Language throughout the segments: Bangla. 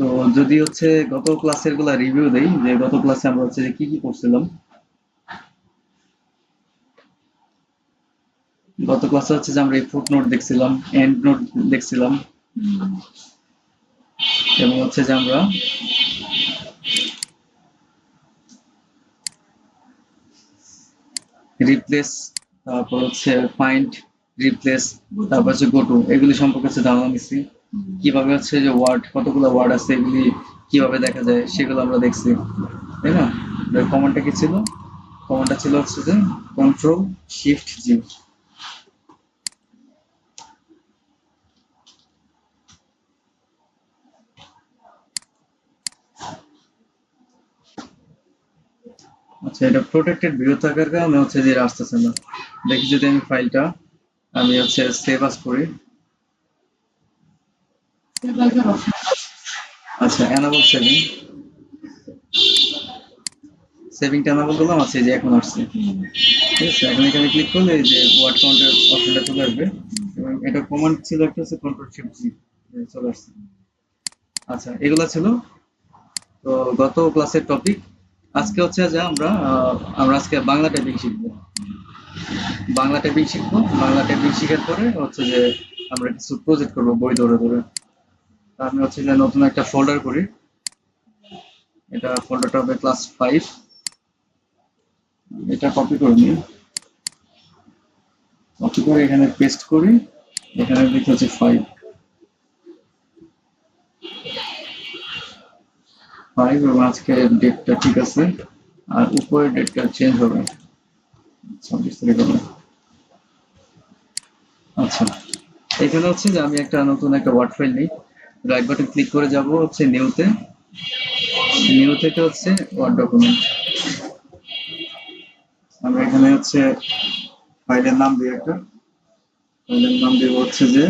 তো যদি হচ্ছে গত ক্লাসেরগুলা রিভিউ দেই, যে গত ক্লাসে আমরা হচ্ছে কি কি করছিলাম? গত ক্লাসে হচ্ছে যে আমরা এই ফুট নোট দেখছিলাম এন্ড নোট দেখছিলাম। এবং হচ্ছে যে আমরা রিপ্লেস তারপর হচ্ছে ফাইন্ড রিপ্লেস তারপর হচ্ছে গোটু এগুলি সম্পর্কে হচ্ছে ধারণা নিচ্ছি কীভাবে হচ্ছে যে ওয়ার্ড কতগুলো ওয়ার্ড আছে, এগুলি কীভাবে দেখা যায়, সেগুলো আমরা দেখছি। তাই না? কমান্ডটা কি ছিল? কমান্ডটা ছিল হচ্ছে যে কন্ট্রোল শিফট জি আচ্ছা এটা প্রোটেক্টেড ভিউ থাকার কারণে হচ্ছে যে আসতেছে না। দেখি যদি আমি ফাইলটা আমি হচ্ছে সেভ আস করি। আচ্ছা এনাবল সেভিং সেভিংটা এনাবল করলাম আচ্ছা এই যে এখন আসছে। ঠিক আছে, এখন এখানে ক্লিক করলে যে ওয়ার্ড কাউন্টের অপশনটা চলে আসবে। এবং এটা কমান্ড ছিল একটা হচ্ছে কন্ট্রোল শিফট জি চলে আসছে। আচ্ছা এগুলা ছিল। তো গত ক্লাসের টপিক আজকে হচ্ছে যে আমরা আমরা আজকে বাংলা টাইপিং শিখব। বাংলা টাইপিং শিখব। বাংলা টাইপিং শেখার পরে হচ্ছে যে আমরা কিছু প্রজেক্ট করব, বই ধরে ধরে। আমি হচ্ছে যে নতুন একটা ফোল্ডার করি। এটা ফোল্ডারটা হবে ক্লাস ফাইভ এটা কপি করে নিই। কপি করে এখানে পেস্ট করি। এখানে লিখে হচ্ছে ফাইভ ফাইভ এবং আজকে ডেটটা ঠিক আছে। আর উপরে ডেটটা চেঞ্জ হবে। ছাব্বিশ তারিখ হবে। আচ্ছা। এখানে হচ্ছে যে আমি একটা নতুন একটা ওয়ার্ড ফাইল নিই। রাইট বাটন ক্লিক করে যাব হচ্ছে নিউতে নিউ থেকে হচ্ছে ওয়ার্ড ডকুমেন্ট আমরা এখানে হচ্ছে ফাইলের নাম দিই একটা। ফাইলের নাম দিব হচ্ছে যে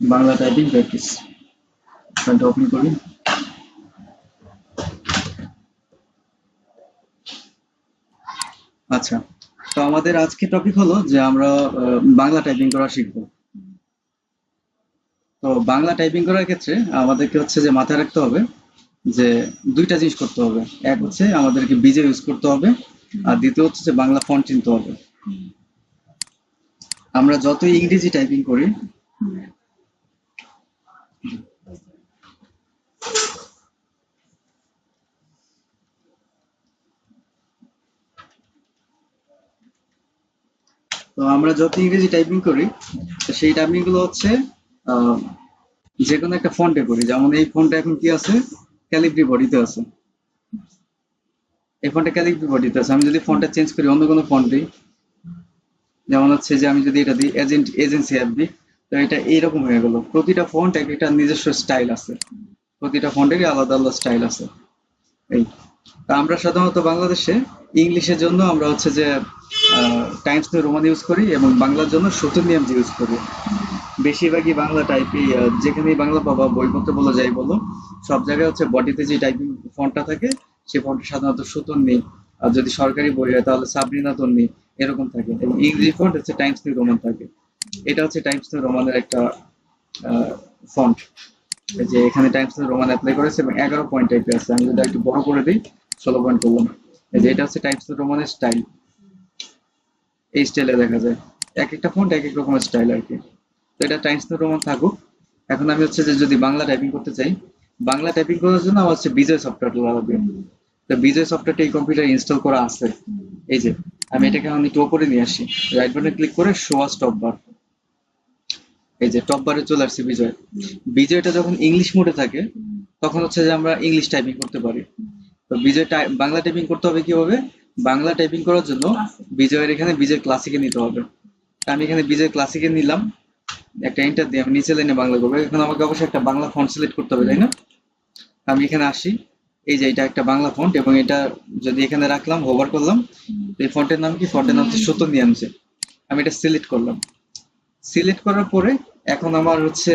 বাংলা টাইপিং প্র্যাকটিস ফাইলটা ওপেন করি। আচ্ছা। তো আমাদের আজকে টপিক হলো যে আমরা বাংলা টাইপিং করা শিখব। তো বাংলা টাইপিং করার ক্ষেত্রে আমাদেরকে হচ্ছে যে মাথায় রাখতে হবে যে দুইটা জিনিস করতে হবে। এক হচ্ছে আমাদেরকে বিজে ইউজ করতে হবে, আর দ্বিতীয় হচ্ছে যে বাংলা ফন্ট চিনতে হবে। আমরা যতই ইংরেজি টাইপিং করি তো আমরা যত ইংরেজি টাইপিং করি, তো সেই টাইপিংগুলো হচ্ছে যে কোনো একটা ফন্টে করি। যেমন এই ফন্টটা এখন কি আছে? ক্যালিগ্রি বডিতে আছে। এই ফন্টটা ক্যালিগ্রি বডিতে আছে। আমি যদি ফন্টটা চেঞ্জ করি, অন্য কোনো ফন্ট দিই। যেমন হচ্ছে যে আমি যদি এটা দিই এজেন্ট এজেন্সি অ্যাপ দিই, তো এটা এইরকম হয়ে গেল। প্রতিটা ফন্ট এক একটা নিজস্ব স্টাইল আছে। প্রতিটা ফন্টেরই আলাদা আলাদা স্টাইল আছে। এই। আমরা সাধারণত বাংলাদেশে ইংলিশের জন্য আমরা হচ্ছে যে টাইমস নিউ রোমান ইউজ করি এবং বাংলার জন্য সতুর নিয়ম ইউজ করি। বেশিরভাগই বাংলা টাইপই যেখানেই বাংলা পাবা বইপত্র বলো, যাই বলো, সব জায়গায় হচ্ছে বডিতে যে টাইপিং ফন্টটা থাকে সেই ফন্টটা সাধারণত সুতন নেই আর যদি সরকারি বই হয় তাহলে সাবরিনা তন্নি এরকম থাকে। এবং ইংরেজি ফন্ট হচ্ছে টাইমস নিউ রোমান থাকে। এটা হচ্ছে টাইমস নিউ রোমানের একটা ফন্ট যে এখানে টাইমস রোমান অ্যাপ্লাই করেছে এবং এগারো পয়েন্ট টাইপের আছে। আমি যদি একটু বড় করে দিই, ষোলো পয়েন্ট করলাম এই যে এটা হচ্ছে টাইমস রোমানের স্টাইল এই স্টাইলে দেখা যায়। এক একটা ফন্ট এক এক রকমের স্টাইল আর কি। তো এটা টাইমস রোমান থাকুক। এখন আমি হচ্ছে যে যদি বাংলা টাইপিং করতে চাই, বাংলা টাইপিং করার জন্য আমার হচ্ছে বিজয় সফটওয়্যারটা লাগবে। তো বিজয় সফটওয়্যারটা এই কম্পিউটার ইনস্টল করা আছে। এই যে, আমি এটাকে আমি একটু উপরে নিয়ে আসি। রাইট বাটনে ক্লিক করে শো আস টপ বার এই যে টপ বারে চলে আসছে বিজয়। বিজয়টা যখন ইংলিশ মোডে থাকে, তখন হচ্ছে যে আমরা ইংলিশ টাইপিং করতে পারি। তো বিজয় বাংলা টাইপিং করতে হবে কীভাবে? বাংলা টাইপিং করার জন্য বিজয়ের এখানে বিজয় ক্লাসিকে নিতে হবে। আমি এখানে বিজয় ক্লাসিকে নিলাম। একটা এন্টার দিয়ে আমি নিচে লাইনে বাংলা করব। এখন আমাকে অবশ্যই একটা বাংলা ফন্ট সিলেক্ট করতে হবে, তাই না? আমি এখানে আসি। এই যে এটা একটা বাংলা ফন্ট এবং এটা যদি এখানে রাখলাম হোভার করলাম, এই ফন্টের নাম কি? ফন্টের নাম হচ্ছে সুতন নিয়ামছে আমি এটা সিলেক্ট করলাম। সিলেক্ট করার পরে এখন আমার হচ্ছে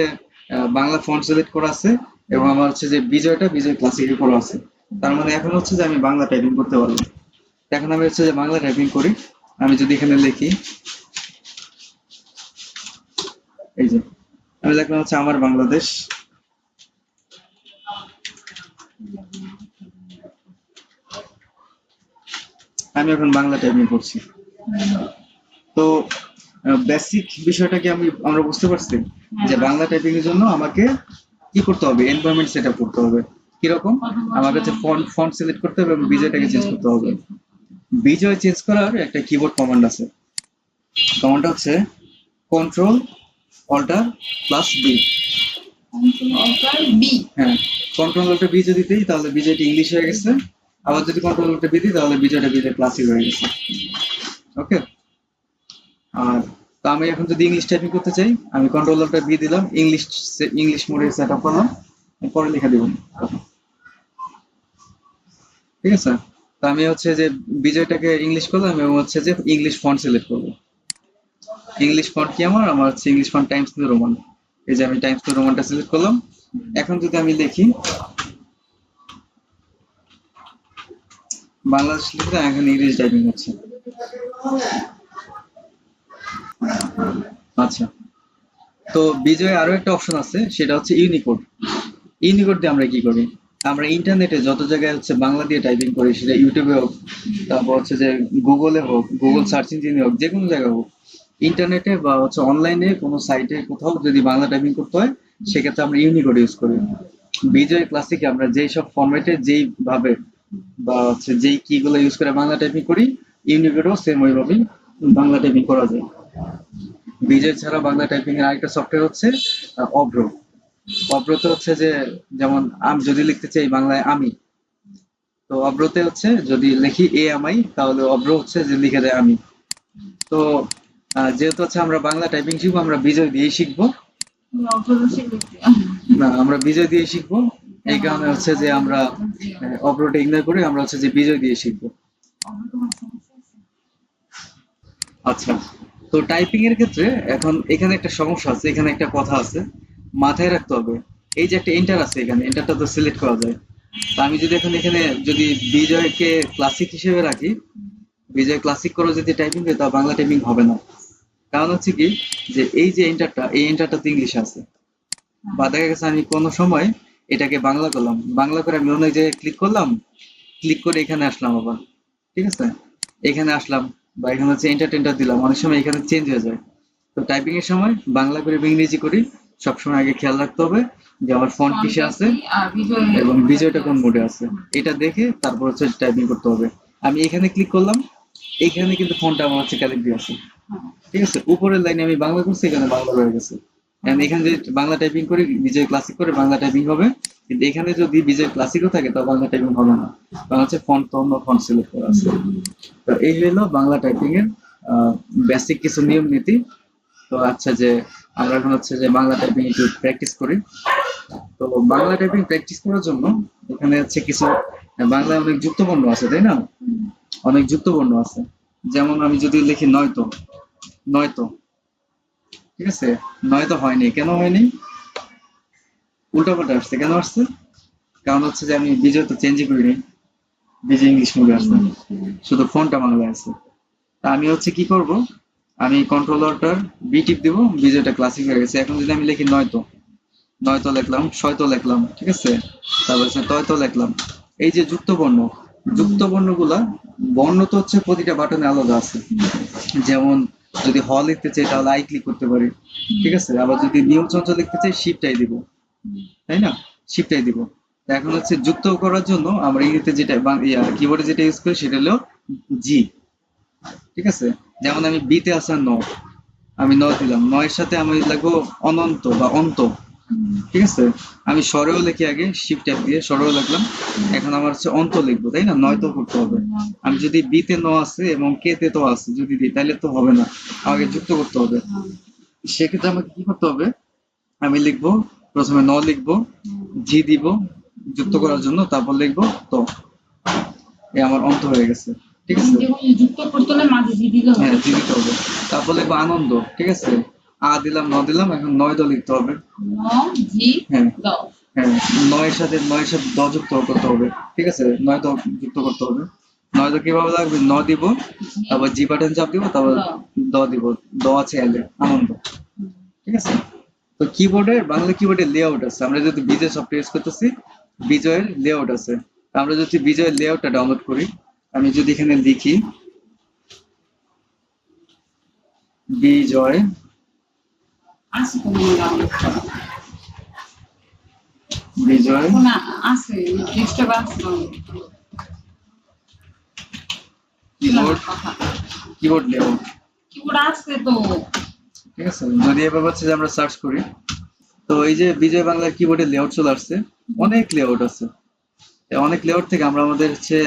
বাংলা ফন্ট সিলেক্ট করা আছে এবং আমার হচ্ছে যে বিজয়টা বিজয় ক্লাসিকে করা আছে। তার মানে এখন হচ্ছে যে আমি বাংলা টাইপিং করতে পারব। এখন আমি হচ্ছে যে বাংলা টাইপিং করি। আমি যদি এখানে লিখি, এই যে, আমি লিখলাম হচ্ছে আমার বাংলাদেশ। আমি এখন বাংলা টাইপিং করছি। তো বেসিক বিষয়টা কি আমি আমরা বুঝতে পারছি যে বাংলা টাইপিং এর জন্য আমাকে কি করতে হবে? এনভায়রনমেন্ট সেটআপ করতে হবে। কীরকম? আমার কাছে ফন্ট ফন্ট সিলেক্ট করতে হবে এবং বিজয়টাকে চেঞ্জ করতে হবে। বিজয় চেঞ্জ করার একটা কিবোর্ড কমান্ড আছে। কমান্ডটা হচ্ছে control alter plus B B হ্যাঁ কন্ট্রোল অল্টার বি যদি দিই তাহলে বিজয়টি ইংলিশ হয়ে গেছে। আবার যদি কন্ট্রোল অল্টার বি দিই তাহলে বিজয়টা বিজয় প্লাসই হয়ে গেছে। ওকে আর তো আমি এখন যদি ইংলিশ টাইপিং করতে চাই, আমি কন্ট্রোলারটা বি দিলাম ইংলিশ ইংলিশ মোডে সেট আপ করলাম পরে লিখে দেব। ঠিক আছে? তো আমি হচ্ছে যে বিজয়টাকে ইংলিশ করলাম এবং হচ্ছে যে ইংলিশ ফন্ট সিলেক্ট করব। ইংলিশ ফন্ট কি আমার? আমার হচ্ছে English font Times New Roman এই যে আমি টাইমস নিউ রোমানটা সিলেক্ট করলাম। এখন যদি আমি লিখি, বাংলাদেশ লিখতে এখন ইংলিশ টাইপিং হচ্ছে। আচ্ছা। তো বিজয় আরও একটা অপশন আছে, সেটা হচ্ছে ইউনিকোড ইউনিকোড দিয়ে আমরা কি করি? আমরা ইন্টারনেটে যত জায়গায় হচ্ছে বাংলা দিয়ে টাইপিং করি, সেটা ইউটিউবে হোক, তারপর হচ্ছে যে গুগলে হোক গুগল সার্চ ইঞ্জিনে হোক যে কোনো জায়গায় হোক ইন্টারনেটে বা হচ্ছে অনলাইনে কোনো সাইটে কোথাও যদি বাংলা টাইপিং করতে হয়, সেক্ষেত্রে আমরা ইউনিকোড ইউজ করি। বিজয় ক্লাসিকে আমরা যেই সব ফরম্যাটে যেই ভাবে বা হচ্ছে যেই কি গুলো ইউজ করে বাংলা টাইপিং করি ইউনিকোডও সেম ওইভাবেই বাংলা টাইপিং করা যায়। বিজয় ছাড়া বাংলা টাইপিং এর আরেকটা সফটওয়্যার হচ্ছে অভ্র অভ্রতে হচ্ছে যে যেমন আমি যদি লিখতে চাই বাংলায় আমি তো অভ্রতে হচ্ছে যদি লিখি এ আমাই তাহলে অভ্র হচ্ছে যে লিখে দেয় আমি। তো যেহেতু হচ্ছে আমরা বাংলা টাইপিং শিখব আমরা বিজয় দিয়েই শিখব। না আমরা বিজয় দিয়ে শিখব। এই কারণে হচ্ছে যে আমরা আহ, অভ্রটা ইগনোর করে আমরা হচ্ছে যে বিজয় দিয়ে শিখব। আচ্ছা। তো টাইপিং এর ক্ষেত্রে এখন এখানে একটা সমস্যা আছে, এখানে একটা কথা আছে। মাথায় রাখতে হবে, এই যে একটা এন্টার আছে এখানে এন্টারটা তো সিলেক্ট করা যায়। তো আমি যদি এখন এখানে যদি বিজয়কে ক্লাসিক হিসেবে রাখি, বিজয় ক্লাসিক করে যদি টাইপিং করি, তা বাংলা টাইপিং হবে না। কারণ হচ্ছে কি, যে এই যে এন্টারটা এই এন্টারটা তো ইংলিশ আছে। বা দেখা গেছে আমি কোনো সময় এটাকে বাংলা করলাম, বাংলা করে আমি অন্য জায়গায় ক্লিক করলাম ক্লিক করে এখানে আসলাম আবার। ঠিক আছে? এখানে আসলাম বা এখানে হচ্ছে এন্টারটেনটা দিলাম অনেক সময় এখানে চেঞ্জ হয়ে যায়। তো টাইপিং এর সময় বাংলা করে বা ইংরেজি করি সবসময় আগে খেয়াল রাখতে হবে যে আমার ফন্ট কিসে আছে এবং বিজয়টা কোন মোডে আছে। এটা দেখে তারপর হচ্ছে টাইপিং করতে হবে। আমি এখানে ক্লিক করলাম এখানে কিন্তু ফোনটা আমার হচ্ছে ক্যালিব্রি আছে। ঠিক আছে? উপরের লাইনে আমি বাংলা করছি এখানে বাংলা হয়ে গেছে। এখানে যদি বাংলা টাইপিং করি বিজয় ক্লাসিক করে বাংলা টাইপিং হবে, কিন্তু এখানে যদি বিজয় ক্লাসিকও থাকে তো বাংলা টাইপিং হবে না। কারণ হচ্ছে ফন্ট তো অন্য ফন্ট সিলেক্ট করা আছে। তো এই হলো বাংলা টাইপিং এর বেসিক কিছু নিয়ম নীতি। তো আচ্ছা যে আমরা এখন হচ্ছে যে বাংলা টাইপিং একটু প্র্যাকটিস করি। তো বাংলা টাইপিং প্র্যাকটিস করার জন্য এখানে হচ্ছে কিছু, বাংলায় অনেক যুক্তবর্ণ আছে, তাই না? অনেক যুক্তবর্ণ আছে। যেমন আমি যদি লিখি নয়তো নয়তো। ঠিক আছে? নয়তো হয়নি। কেন হয়নি? উল্টাপাল্টা আসছে। কেন আসছে? কারণ হচ্ছে যে আমি বিজয় তো চেঞ্জই করিনি। বিজয় ইংলিশ মোডে আসছে। শুধু ফোনটা বাংলায় আছে। তা আমি হচ্ছে কি করব? আমি কন্ট্রোলারটার বি টিপ দিব। বিজয়টা ক্লাসিক হয়ে গেছে। এখন যদি আমি লিখি নয়তো। নয়তো লিখলাম, ছয়তো লিখলাম, ঠিক আছে? তারপর তয়তো লিখলাম। এই যে যুক্ত বর্ণ। যুক্ত বর্ণগুলা, বর্ণ তো হচ্ছে প্রতিটা বাটনে আলাদা আছে। যেমন যদি হ লিখতে চাই, তাহলে আই ক্লিক করতে পারি। ঠিক আছে? আবার যদি নিউ চঞ্চল লিখতে চাই শিফটাই দিব। তাই না? শিফটাই দিব। এখন হচ্ছে যুক্ত করার জন্য আমরা ইংরেজিতে যেটা কিবোর্ডে যেটা ইউজ করি, সেটা হলো জি ঠিক আছে? যেমন আমি বিতে আছে ন, আমি ন দিলাম। নয়ের সাথে আমি লাগবো অনন্ত বা অন্ত। ঠিক আছে? আমি স্বরেও লিখি আগে শিফট ট্যাব দিয়ে স্বরেও লিখলাম। এখন আমার হচ্ছে অন্ত লিখব তাই না? নয় তো করতে হবে। আমি যদি বিতে ন আছে এবং কে তে তো আছে যদি দিই তাহলে তো হবে না। আমাকে যুক্ত করতে হবে। সেক্ষেত্রে আমাকে কি করতে হবে? আমি লিখব প্রথমে ন লিখব জি দিব যুক্ত করার জন্য তারপর লিখব তো। এ আমার অন্ত হয়ে গেছে। ঠিক আছে? যুক্ত করতে হলে মাঝে জি দিলে হ্যাঁ জি দিতে হবে। তারপর লিখব আনন্দ ঠিক আছে? আ দিলাম ন দিলাম এখন নয় দ লিখতে হবে। হ্যাঁ। হ্যাঁ নয়ের সাথে নয়ের সাথে দ যুক্ত করতে হবে ঠিক আছে? নয় দ যুক্ত করতে হবে। নয় দ কীভাবে লাগবে? ন দিব তারপর জি বাটন চাপ দিব তারপর দ দিব দ আছে এলে আনন্দ। ঠিক আছে? তো কিবোর্ডের বাংলা কিবোর্ডের লেআউট আছে। আমরা যদি বিজয় সফটওয়্যার ইউজ করতেছি বিজয়ের লেআউট আছে। আমরা যদি বিজয়ের লেআউটটা ডাউনলোড করি আমি যদি এখানে লিখি বিজয় আছে কোন যদি হচ্ছে আমরা সার্চ করি তো এই যে বিজয় লেআউট চলে আসছে অনেক লেআউট অনেক লেআউট থেকে আমরা আমাদের হচ্ছে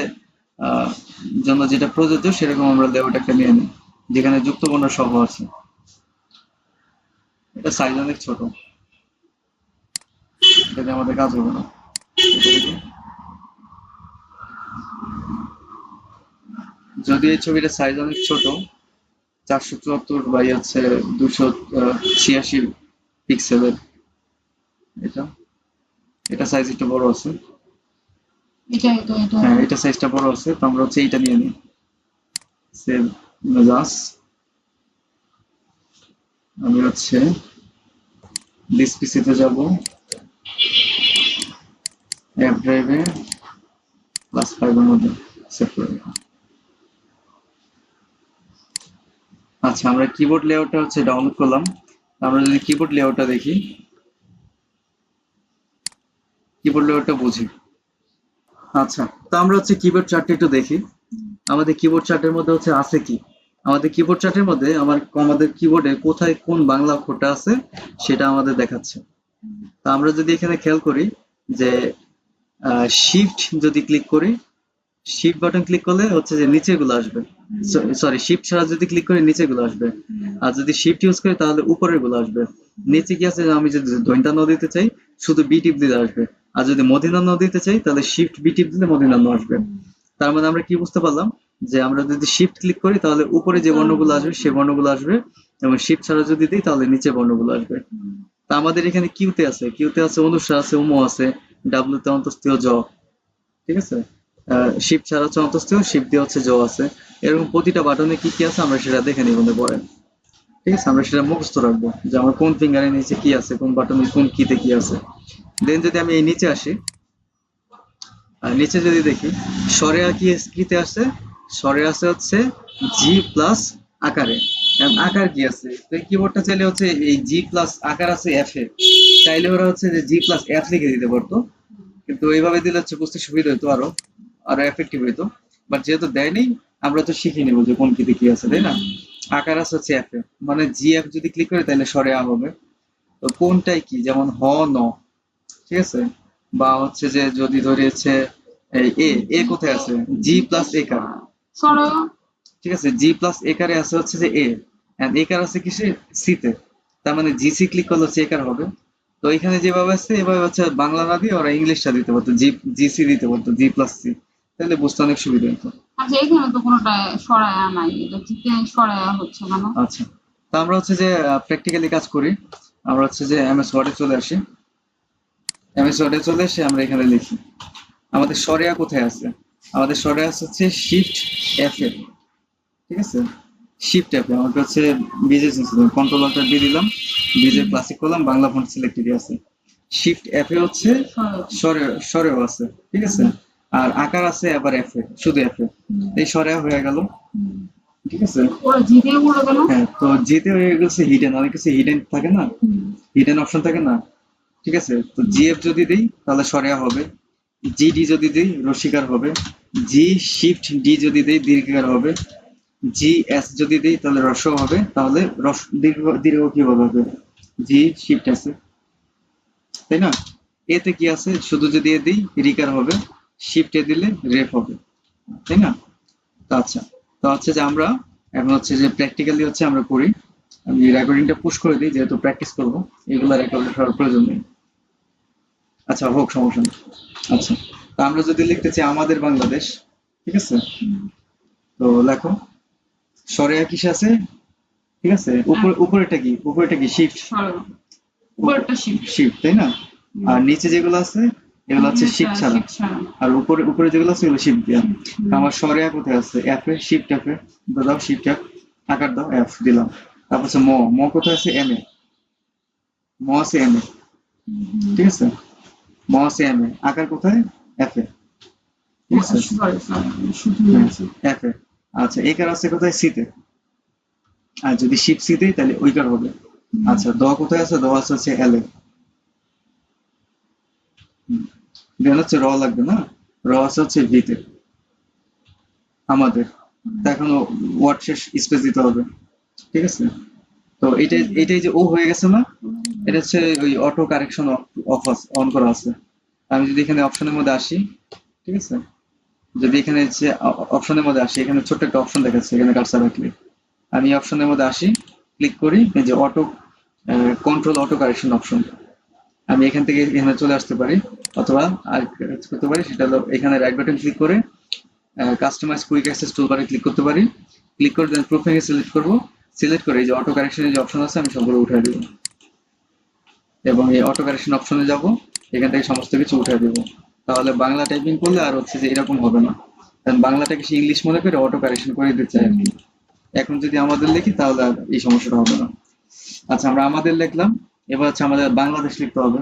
জন্য যেটা প্রযোজ্য সেরকম আমরা লেআউট একটা নিয়ে নিই যেখানে যুক্তবর্ণ সহ আছে এটা সাইজ অনেক ছোট। এটাতে আমাদের কাজ হবে না। যদি এই ছবিটার সাইজ অনেক ছোট চারশো চুয়াত্তর বাই হচ্ছে দুশো ছিয়াশি পিক্সেলের এটা। এটা সাইজ একটু বড় আছে। হ্যাঁ এটা সাইজটা বড় আছে তো আমরা হচ্ছে এইটা নিয়ে নিই। সেভ মেজাস আমি হচ্ছে ডিসপিসিতে যাব। অ্যাপ ড্রাইভে ক্লাস ফাইভের মধ্যে সেভ করে আচ্ছা আমরা কিবোর্ড লেআউটটা হচ্ছে ডাউনলোড করলাম। আমরা যদি কিবোর্ড লেআউটটা দেখি কিবোর্ড লেআউটটা বুঝি। আচ্ছা তো আমরা হচ্ছে কিবোর্ড চার্টটা একটু দেখি। আমাদের কিবোর্ড চার্টের মধ্যে হচ্ছে আছে কি? আমাদের কিবোর্ড চার্টের মধ্যে আমার আমাদের কিবোর্ডে কোথায় কোন বাংলা অক্ষরটা আছে সেটা আমাদের দেখাচ্ছে। তা আমরা যদি এখানে খেয়াল করি যে শিফট যদি ক্লিক করি শিফট বাটন ক্লিক করলে হচ্ছে যে নিচে গুলো আসবে সরি শিফট ছাড়া যদি ক্লিক করি নিচে গুলো আসবে। আর যদি শিফট ইউজ করি, তাহলে উপরেরগুলো আসবে। নিচে কি আছে? আমি যদি দৈনটা ন দিতে চাই, শুধু বি টিপ দিলে আসবে। আর যদি মদিনা ন দিতে চাই, তাহলে শিফট বি টিপ দিলে মদিনা আসবে। তার মানে আমরা কি বুঝতে পারলাম? যে আমরা যদি শিফট ক্লিক করি তাহলে উপরে যে বর্ণগুলো আসবে সে বর্ণগুলো আসবে এবং শিফট ছাড়া যদি দিই তাহলে নিচে বর্ণগুলো আসবে। তা আমাদের এখানে কিউতে আছে। কিউতে আছে অনুসার আছে উমো আছে ডাব্লিউতে অন্তস্থীয় জ। ঠিক আছে? শিফট ছাড়া হচ্ছে অন্তস্থীয় শিফট দিয়ে হচ্ছে জ আছে। এরকম প্রতিটা বাটনে কি কি আছে আমরা সেটা দেখে নিই মনে পরে ঠিক আছে? আমরা সেটা মুখস্থ রাখব যে আমার কোন ফিঙ্গারের নিচে কি আছে কোন বাটনে কোন কিতে কি আছে। দেন যদি আমি এই নিচে আসি আর নিচে যদি দেখি সরেয়া কি কিতে আছে সরে আছে হচ্ছে জি প্লাস আকারে। আকার কি আছে? তো কিবোর্ডটা চাইলে হচ্ছে এই জি প্লাস আকার আছে এফ এ। চাইলে ওরা হচ্ছে যে জি প্লাস এফ লিখে দিতে পারতো। কিন্তু এইভাবে দিলে হচ্ছে বুঝতে সুবিধা হতো আরও আরও এফেক্টিভ হইতো। বাট যেহেতু দেয়নি, আমরা তো শিখে নেব যে কোন কিতে কি আছে, তাই না? আকার আছে হচ্ছে এফ এ। মানে জি এফ যদি ক্লিক করে তাহলে সরে আ হবে। তো কোনটাই কি? যেমন হ, ন। ঠিক আছে? বা হচ্ছে যে যদি ধরি হচ্ছে এ এ কোথায় আছে? জি প্লাস এ কার সরো। ঠিক আছে জি প্লাস এ কারে আছে হচ্ছে যে এ এন্ড এ কার আছে কিসে সি তে। তার মানে জিসি ক্লিক করলে হচ্ছে এ কার হবে। তো এখানে যেভাবে আছে এভাবে হচ্ছে বাংলা না দিয়ে ওরা ইংলিশটা দিতে পারতো জি জিসি দিতে পারতো জি প্লাস সি তাহলে বুঝতে অনেক সুবিধা হতো। আচ্ছা এখানে তো কোনোটা সরায়া নাই এটা জিতে সরায়া হচ্ছে কেন? আচ্ছা তো আমরা হচ্ছে যে প্র্যাকটিক্যালি কাজ করি। আমরা হচ্ছে যে এমএস ওয়ার্ডে চলে আসি। এমএস ওয়ার্ডে চলে এসে আমরা এখানে লিখি। আমাদের সরেয়া কোথায় আছে? আমাদের আছে হচ্ছে শিফট এফ এ ঠিক আছে? শিফট এফ এ আমাকে হচ্ছে বিজে কন্ট্রোলারটা দিয়ে দিলাম বিজে ক্লাসিক করলাম বাংলা ফন্ট সিলেক্টেড আছে। শিফট এফ এ হচ্ছে সরো সরে সরেও আছে ঠিক আছে? আর আকার আছে আবার এফ এ শুধু এফ এ। এই সরেয়া হয়ে গেল ঠিক আছে? হ্যাঁ তো হয়ে গেছে হিডেন অনেক কিছু হিডেন থাকে না? হিডেন অপশন থাকে না? ঠিক আছে? তো জিএফ যদি দিই তাহলে সরেয়া হবে। জিডি যদি দিই রসিকার হবে। জি শিফট ডি যদি দিই, দীর্ঘকার হবে। জি এস যদি দিই, তাহলে রস হবে। তাহলে রস দীর্ঘ দীর্ঘ কীভাবে হবে? জি শিফট আছে তাই না? এতে কি আছে? শুধু যদি এ দিই, রিকার হবে। শিফট দিলে রেফ হবে। তাই না? তো আচ্ছা। তো হচ্ছে যে আমরা, এখন হচ্ছে যে প্র্যাকটিক্যালি হচ্ছে আমরা করি। আমি রেকর্ডিংটা পুশ করে দিই, যেহেতু প্র্যাকটিস করব। এগুলো রেকর্ড করার প্রয়োজন নেই। আচ্ছা হোক, সমস্যা নেই। আচ্ছা। তো আমরা যদি লিখতে চাই আমাদের বাংলাদেশ ঠিক আছে? তো লেখো। সরেয়া কিসে আছে ঠিক আছে? উপরে উপরেটা কি? উপরেটা কি? শিফট উপরটা শিফট শিফট তাই না? আর নিচে যেগুলো আছে এগুলো হচ্ছে শিফট ছাড়া। আর উপরে উপরে যেগুলো আছে এগুলো শিফট দেওয়া আমার সরেয়া কোথায় আছে? F A shift F A. দাও শিফট এফ আকার দাও এফ দিলাম। তারপর হচ্ছে ম। ম কোথায় আছে? M A. ম আছে এম এ। ঠিক আছে? ম আছে এম এ। আকার কোথায় এফ এ এফ এ। আচ্ছা একার আছে কোথায়? সিতে আর যদি শিপ সিতে তাহলে হবে। আচ্ছা দ কোথায় আছে? দ আছে হচ্ছে এল এ। দেন হচ্ছে র লাগবে না? র আছে হচ্ছে ভিতে আমাদের। এখন ওয়ার্ড শেষ স্পেস দিতে হবে। ঠিক আছে? তো এটাই এটাই যে ও হয়ে গেছে না? এটা হচ্ছে ওই অটো কারেকশন অফ অন করা আছে। আমি যদি এখানে অপশনের মধ্যে আসি, ঠিক আছে? যদি এখানে হচ্ছে অপশনের মধ্যে আসি, এখানে ছোট্ট একটা অপশন দেখাচ্ছে, এখানে কারসার রাখলে। আমি অপশনের মধ্যে আসি ক্লিক করি, এই যে auto control auto correction option আমি এখান থেকে এখানে চলে আসতে পারি, অথবা আর করতে পারি, সেটা হলো এখানে রাইট বাটন ক্লিক করে কাস্টমাইজ কুইক অ্যাক্সেস টুলবারে ক্লিক করতে পারি। ক্লিক করে দেন প্রোফাইল সিলেক্ট করব। সিলেক্ট করে এই যে অটো কারেকশনের যে অপশন আছে, আমি সবগুলো উঠাই দেবো। এবং এই অটো কারেকশন অপশনে যাব, এখান থেকে সমস্ত কিছু উঠাই দেবো। তাহলে বাংলা টাইপিং করলে আর হচ্ছে যে এরকম হবে না। কারণ বাংলাটাকে সে ইংলিশ মনে করে অটো কারেকশন করে দিতে চায় আর কি। এখন যদি আমাদের লিখি, তাহলে আর এই সমস্যাটা হবে না। আচ্ছা আমরা আমাদের লিখলাম। এবার হচ্ছে আমাদের বাংলাদেশ লিখতে হবে।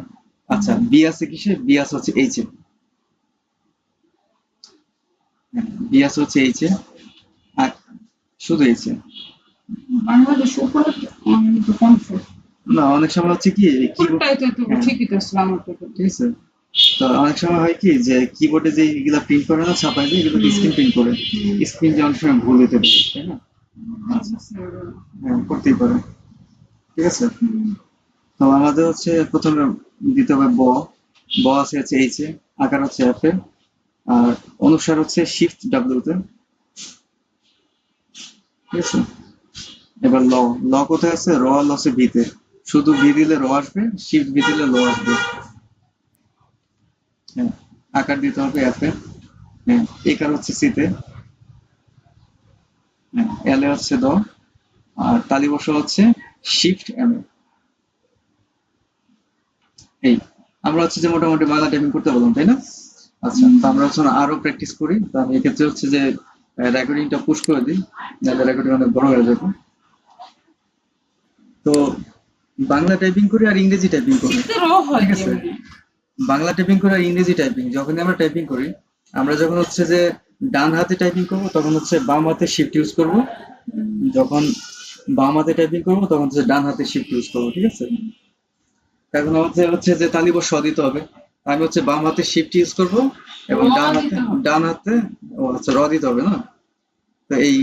আচ্ছা বি আছে কিসে বি আছে হচ্ছে এইচ এ বি আছে হচ্ছে এইচ এ আর শুধু এইচ এ বাংলাদেশ উপরে না অনেক সময় হচ্ছে কি কোনটাই তো একটু হ্যাঁ। ঠিকই তো ছিলাম তো ঠিক আছে? তো অনেক সময় হয় কি যে কিবোর্ডে যে এগুলা প্রিন্ট করে না ছাপায় যায় এগুলো স্ক্রিন প্রিন্ট করে। স্ক্রিন যে অনেক সময় ভুল হতে পারে তাই না? হ্যাঁ করতেই পারে। ঠিক আছে? তো আমাদের হচ্ছে প্রথমে দিতে হবে ব। ব আছে হচ্ছে এইচ এ আকার হচ্ছে এফ এ। আর অনুসার হচ্ছে শিফট ডাব্লিউ তে। ঠিক আছে? এবার ল ল কোথায় আছে? র ল আছে ভিতে শুধু ভি দিলে র আসবে শিফট ভি দিলে ল আসবে। হ্যাঁ আকার দিতে হবে এফ এ হ্যাঁ একার হচ্ছে সিতে হ্যাঁ এল এ হচ্ছে দ আর তালি বসা হচ্ছে শিফট এম এই, আমরা হচ্ছে যে মোটামুটি বাংলা টাইপিং করতে বললাম তাই না? আচ্ছা তো আমরা হচ্ছে আরও প্র্যাকটিস করি তাহলে এক্ষেত্রে হচ্ছে যে রেকর্ডিংটা পুশ করে দিই, যাতে রেকর্ডিং অনেক বড় হয়ে যাবে। তো বাংলা টাইপিং করি আর ইংরেজি টাইপিং করি। ঠিক আছে। বাংলা টাইপিং করে আর ইংরেজি টাইপিং যখনই আমরা টাইপিং করি আমরা যখন হচ্ছে যে ডান হাতে টাইপিং করব তখন হচ্ছে বাম হাতে শিফট ইউজ করব। যখন বাম হাতে টাইপিং করব তখন হচ্ছে ডান হাতে শিফট ইউজ করব ঠিক আছে? এখন হচ্ছে হচ্ছে যে তালিব স দিতে হবে। আমি হচ্ছে বাম হাতে শিফট ইউজ করব এবং ডান হাতে ডান হাতে ও আচ্ছা র দিতে হবে না? তো এই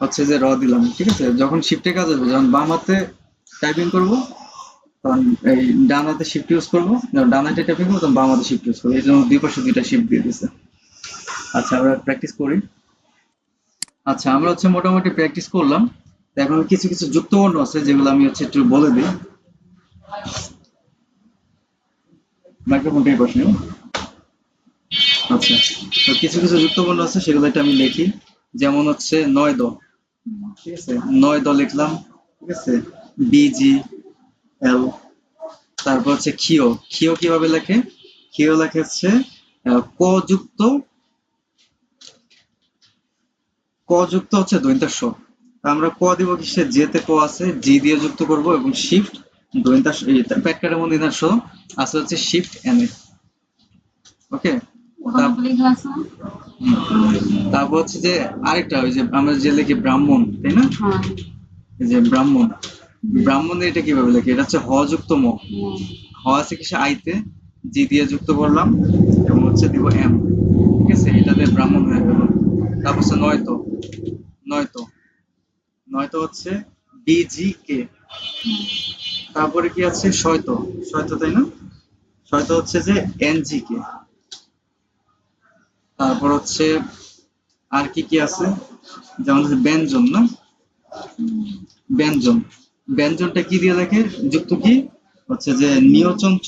হচ্ছে যে র দিলাম ঠিক আছে? যখন শিফটে কাজ হবে যখন বাম হাতে টাইপিং করব তখন এই ডান হাতে শিফট ইউজ করব যখন ডান হাতে টাইপিং করব, তখন বাম হাতে শিফট ইউজ করব, এই জন্য দুই পাশে দুইটা শিফট দিয়ে দিছে। আচ্ছা আমরা প্র্যাকটিস করি। আচ্ছা আমরা হচ্ছে মোটামুটি প্র্যাকটিস করলাম। এখন কিছু কিছু যুক্তবর্ণ আছে, যেগুলো আমি হচ্ছে একটু বলে দিই। মাইক্রোফোনটা এই পাশে আচ্ছা তো কিছু কিছু যুক্তবর্ণ আছে সেগুলো আমি লিখি। যেমন হচ্ছে নয় দ ঠিক আছে? নয় দ লিখলাম। ঠিক আছে? বিজি এল তারপর হচ্ছে ক্ষিয়। ক্ষিয় কীভাবে লেখে? ক্ষিয় লেখে হচ্ছে আহ, ক যুক্ত ক যুক্ত হচ্ছে দৈন্তাস্ব। আমরা ক দিব কিসে? যেতে ক আছে জি দিয়ে যুক্ত করব এবং শিফট দৈন্তাস প্যাটকারের মধ্যে নির্দেশ আছে হচ্ছে শিফট এন এ। ওকে? তারপর হচ্ছে যে আরেকটা ওই যে আমরা যে লিখি ব্রাহ্মণ তাই না? হ্যাঁ। যে ব্রাহ্মণ। ব্রাহ্মণের এটা কীভাবে লেখে? এটা হচ্ছে হ যুক্ত ম। হ আছে কিসে? আইতে জি দিয়ে যুক্ত করলাম। এবং হচ্ছে দিব এম। ঠিক আছে? এটাতে ব্রাহ্মণ হয়ে গেল। তারপর হচ্ছে নয়তো। নয়তো। নয়তো হচ্ছে বিজি কে তারপরে কি আছে? শয়ত। শয়ত তাই না? শয়ত হচ্ছে যে এনজি কে তারপর হচ্ছে আর কি কি আছে? যেমন হচ্ছে ব্যঞ্জন না? ব্যঞ্জন। ব্যঞ্জনটা কি দিয়ে লেখে যুক্ত কি? হচ্ছে যে নিয়চঞ্চ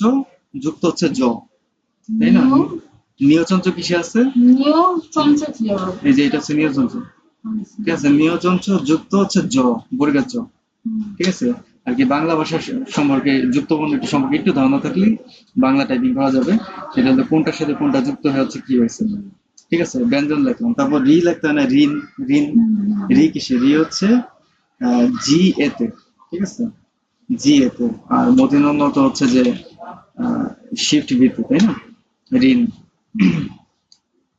যুক্ত হচ্ছে জ। তাই না? নিয়চঞ্চ কিসে আছে? এই যে এটা হচ্ছে নিয়চঞ্চ ঠিক আছে? নিয়চঞ্চ যুক্ত হচ্ছে জ বর্গের জ। ঠিক আছে? আর কি বাংলা ভাষা সম্পর্কে যুক্ত একটু সম্পর্কে একটু ধারণা থাকলে বাংলা টাইপিং করা যাবে। সেটা হলো কোনটার সাথে কোনটা যুক্ত হয়ে হচ্ছে কি হয়েছে। ঠিক আছে? ব্যঞ্জন লিখলাম। তারপর রি লিখতে হয় না ঋণ ঋণ রি কিসে? রি হচ্ছে জি এতে ঠিক আছে? জি এতে আর মতিনন্দ তো হচ্ছে যে শিফট ভিতে তাই না? ঋণ।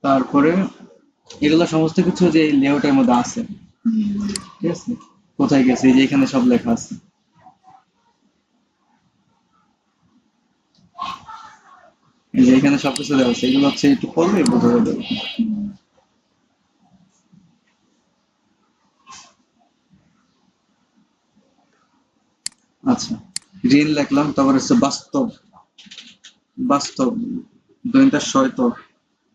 তারপরে এগুলো সমস্ত কিছু যে লেআউটের মধ্যে আছে। ঠিক আছে? কোথায় গেছে? এই যে এখানে সব লেখা আছে। এই যে এখানে সবকিছু দেওয়া আছে। এগুলো হচ্ছে একটু পড়লে বোঝা যাবে। আচ্ছা ঋণ লিখলাম তারপর হচ্ছে বাস্তব বাস্তব দৈনটা শয়ত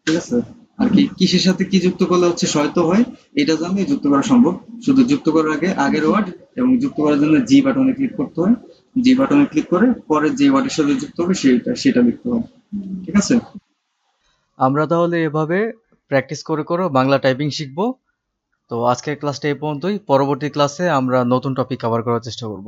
ঠিক আছে? আর কি, কিসের সাথে কি যুক্ত করলে হচ্ছে শয়ত হয়? এটা জানলে যুক্ত করা সম্ভব। শুধু যুক্ত করার আগে, আগের ওয়ার্ড এবং যুক্ত করার জন্য জি বাটনে ক্লিক করতে হয়। জি বাটনে ক্লিক করে পরে যে ওয়ার্ডের সাথে যুক্ত হবে সেটা সেটা লিখতে হয় ঠিক আছে? আমরা তাহলে এভাবে প্র্যাকটিস করে করে বাংলা টাইপিং শিখব। তো আজকের ক্লাসটা এই পর্যন্তই। পরবর্তী ক্লাসে আমরা নতুন টপিক কভার করার চেষ্টা করব।